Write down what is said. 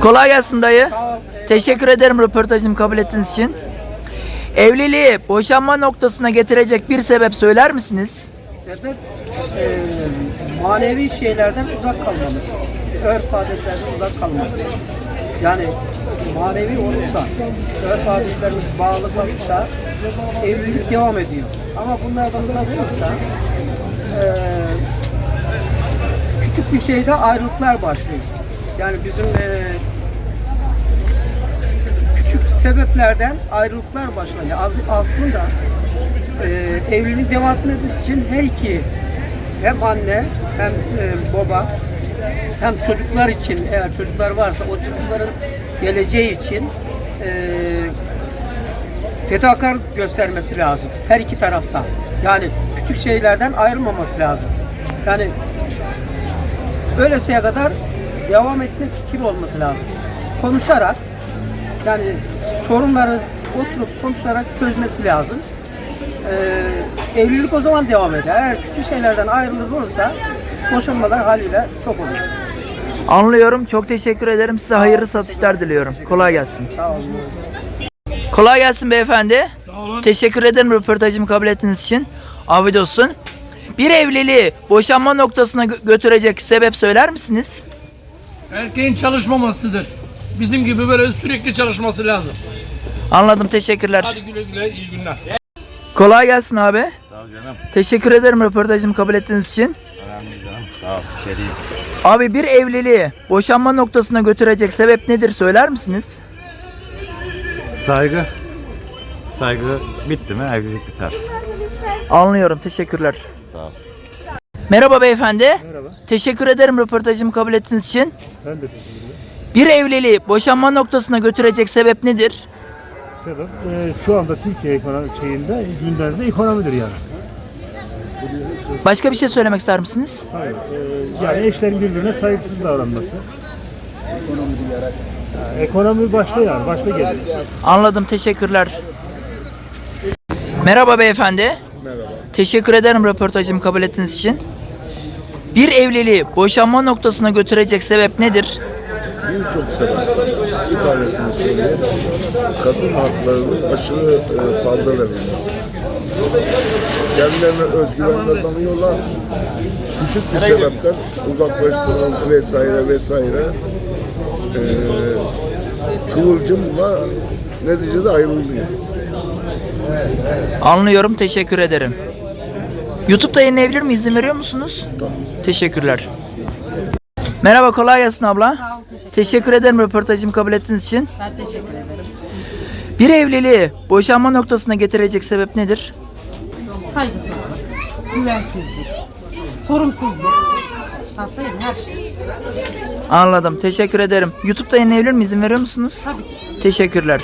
Kolay gelsin dayı. Teşekkür ederim röportajımı kabul ettiğiniz için. Evliliği boşanma noktasına getirecek bir sebep söyler misiniz? Sebep e, manevi şeylerden uzak kalmamız. Örf adetlerden uzak kalmamız. Yani manevi olursa, örf adetlerimiz bağlı kalırsa evlilik devam ediyor. Ama bunlardan uzak olursa e, küçük bir şeyde ayrılıklar başlıyor. Yani bizim e, sebeplerden ayrılıklar başlanıyor. Aslında e, evliliğin devam etmesi için her iki hem anne hem e, baba hem çocuklar için eğer çocuklar varsa o çocukların geleceği için e, fedakar göstermesi lazım her iki tarafta. Yani küçük şeylerden ayrılmaması lazım. Yani öyleseye kadar devam etme fikri olması lazım. Konuşarak yani sorunları oturup konuşarak çözmesi lazım. Ee, evlilik o zaman devam eder. Eğer küçük şeylerden ayrılık olursa boşanmalar haliyle çok olur. Anlıyorum. Çok teşekkür ederim. Size hayırlı satışlar diliyorum. Kolay gelsin. Sağ olun. Kolay gelsin beyefendi. Sağ olun. Teşekkür ederim röportajımı kabul ettiğiniz için. Afiyet olsun. Bir evliliği boşanma noktasına gö- götürecek sebep söyler misiniz? Erkeğin çalışmamasıdır. Bizim gibi böyle sürekli çalışması lazım. Anladım. Teşekkürler. Hadi güle güle iyi günler. Kolay gelsin abi. Sağ ol canım. Teşekkür ederim röportajımı kabul ettiğiniz için. Önemli canım. Sağ ol. şey İçeri. Abi bir evliliği boşanma noktasına götürecek sebep nedir söyler misiniz? Saygı. Saygı bitti mi evlilik biter. Anlıyorum. Teşekkürler. Sağ ol. Merhaba beyefendi. Merhaba. Teşekkür ederim röportajımı kabul ettiğiniz için. Ben de teşekkür ederim. Bir evliliği boşanma noktasına götürecek sebep nedir? Sebep e, şu anda Türkiye ekonomi şeyinde gündemde ekonomidir yani. Başka bir şey söylemek ister misiniz? Hayır. e, yani eşlerin birbirine saygısız davranması. Yani ekonomi başta yani başta geliyor. Anladım. Teşekkürler. Merhaba beyefendi. Merhaba. Teşekkür ederim röportajımı kabul ettiğiniz için. Bir evliliği boşanma noktasına götürecek sebep nedir? Birçok sebep. Bir tanesini söyleyeyim. Kadın haklarının aşırı e, fazla verilmesi. Kendilerine özgüven kazanıyorlar. Küçük bir sebepten uzaklaştırılma vesaire vesaire e, kıvılcımla neticede ayrılıyor. Anlıyorum. Teşekkür ederim. YouTube'da yayınlayabilir mi? İzin veriyor musunuz? Teşekkürler. Merhaba kolay gelsin abla. Teşekkür, Teşekkür ederim röportajımı kabul ettiğiniz için. Ben teşekkür ederim. Bir evliliği boşanma noktasına getirecek sebep nedir? Saygısızlık, güvensizlik, sorumsuzluk, sayayım her şey. Anladım. Teşekkür ederim. YouTube'da yayınlayabilir mi? İzin veriyor musunuz? Tabii ki. Teşekkürler.